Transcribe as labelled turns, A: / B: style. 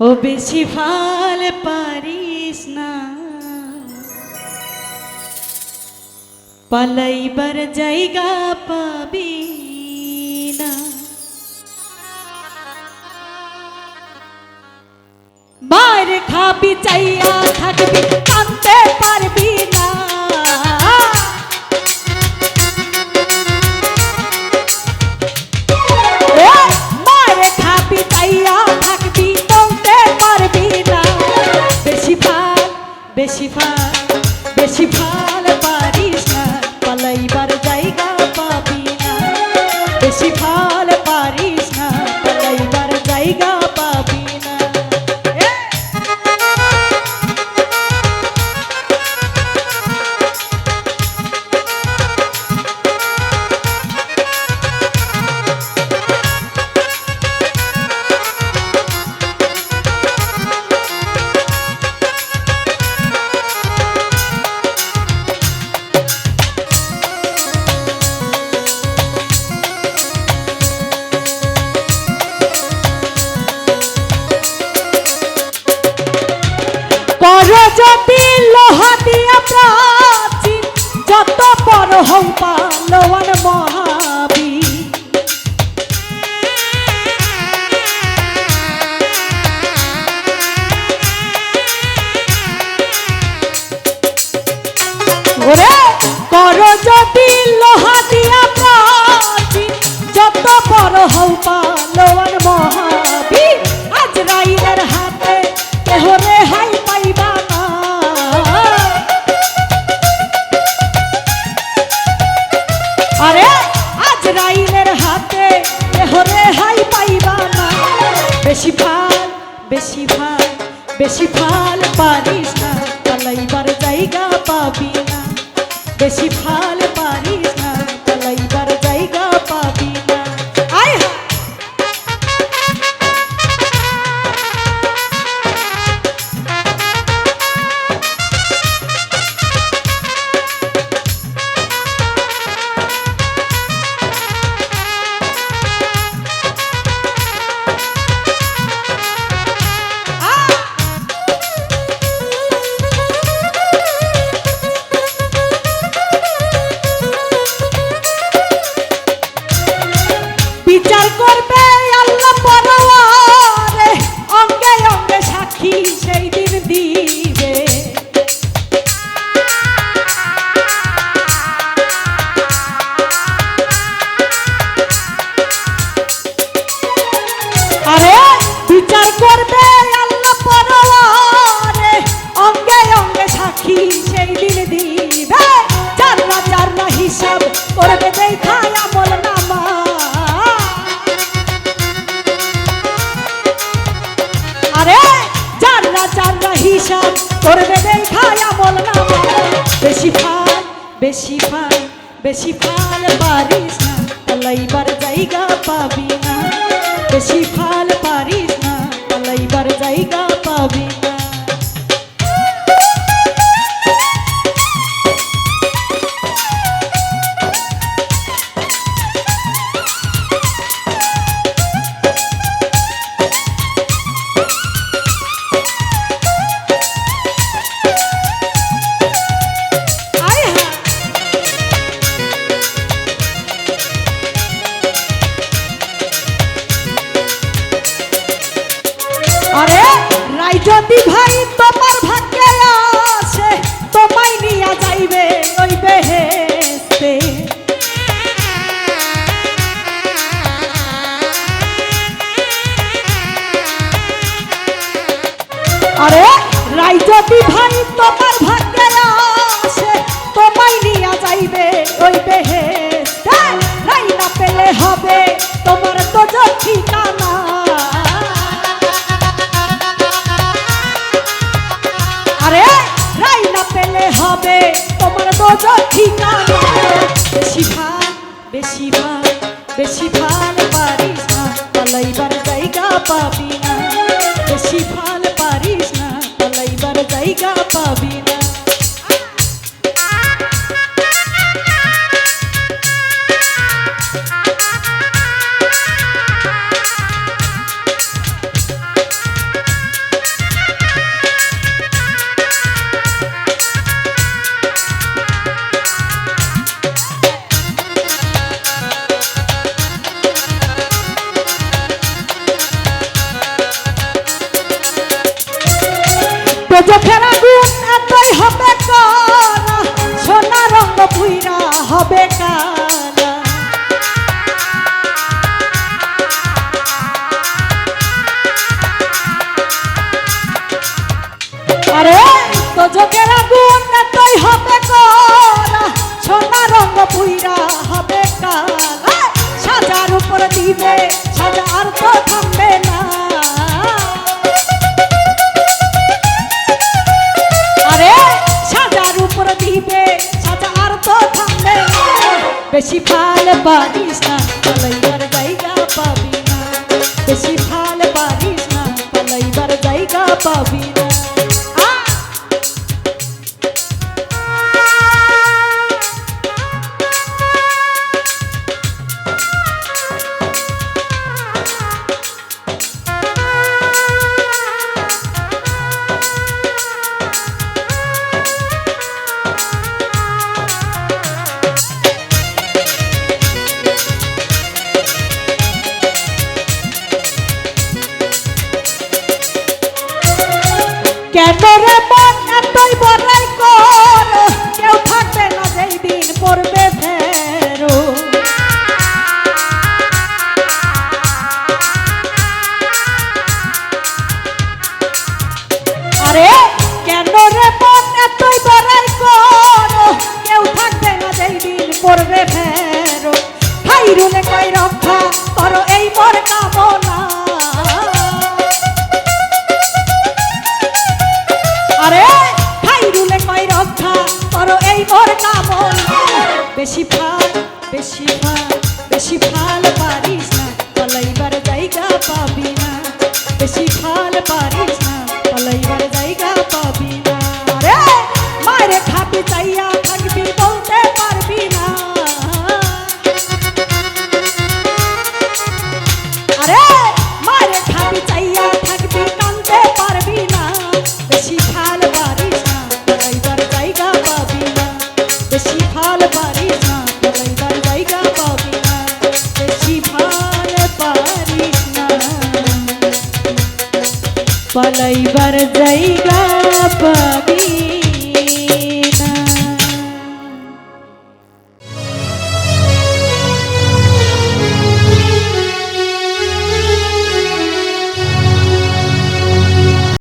A: ও বেশি ভালো পারিস না। পালাইবার জায়গা পাবি না। মার খাবি চাইয়া থাকবি। যদি লোহা দিয়া প্রাচীন, যত বড় হও পালোয়ান মহাবীর। ওরে, করো যদি লোহা দিয়া প্রাচীন, যত বড় হও পালোয়ান মহাবীর। আজ রাইলের হাতে কেহ পাইবা কেহ রেহাই পাইবা না। বেশি ভালো বেশি ভালো বেশি ভালো পারিস না। পালাইবার জায়গা পাবি না। বেশি ভালো বেশি পাল পারিস না তালাইবার জায়গা পাবি না। বেশি আরে রাই যদি ভাই তোমার ভাগ্যে আসে তোমায় নিয়া যাইবে ওই বেহেস্তে আরে রাই যদি ভাই তোমার ভাগ্যে আসে তোমায় নিয়া যাইবে ওই বেহেস্তে রাই না পেলে হবে তোমার তো ঠিকানা বেশি ভালো ভালো ভালো পাবি না। বেশি ভালো পারিস না পালাইবার জায়গা পাবি না। বেশি ফাল পারিস না, পালাইবার জায়গা পাবি না। বেশি ফাল পারিস না, পালাইবার জায়গা পাবি কেন রে মন এতই বড়াই কর? কেউ থাকবে না যেই দিন পড়বে। বেশি ভাত বেশি ভাত পালাইবার জায়গা পাবি।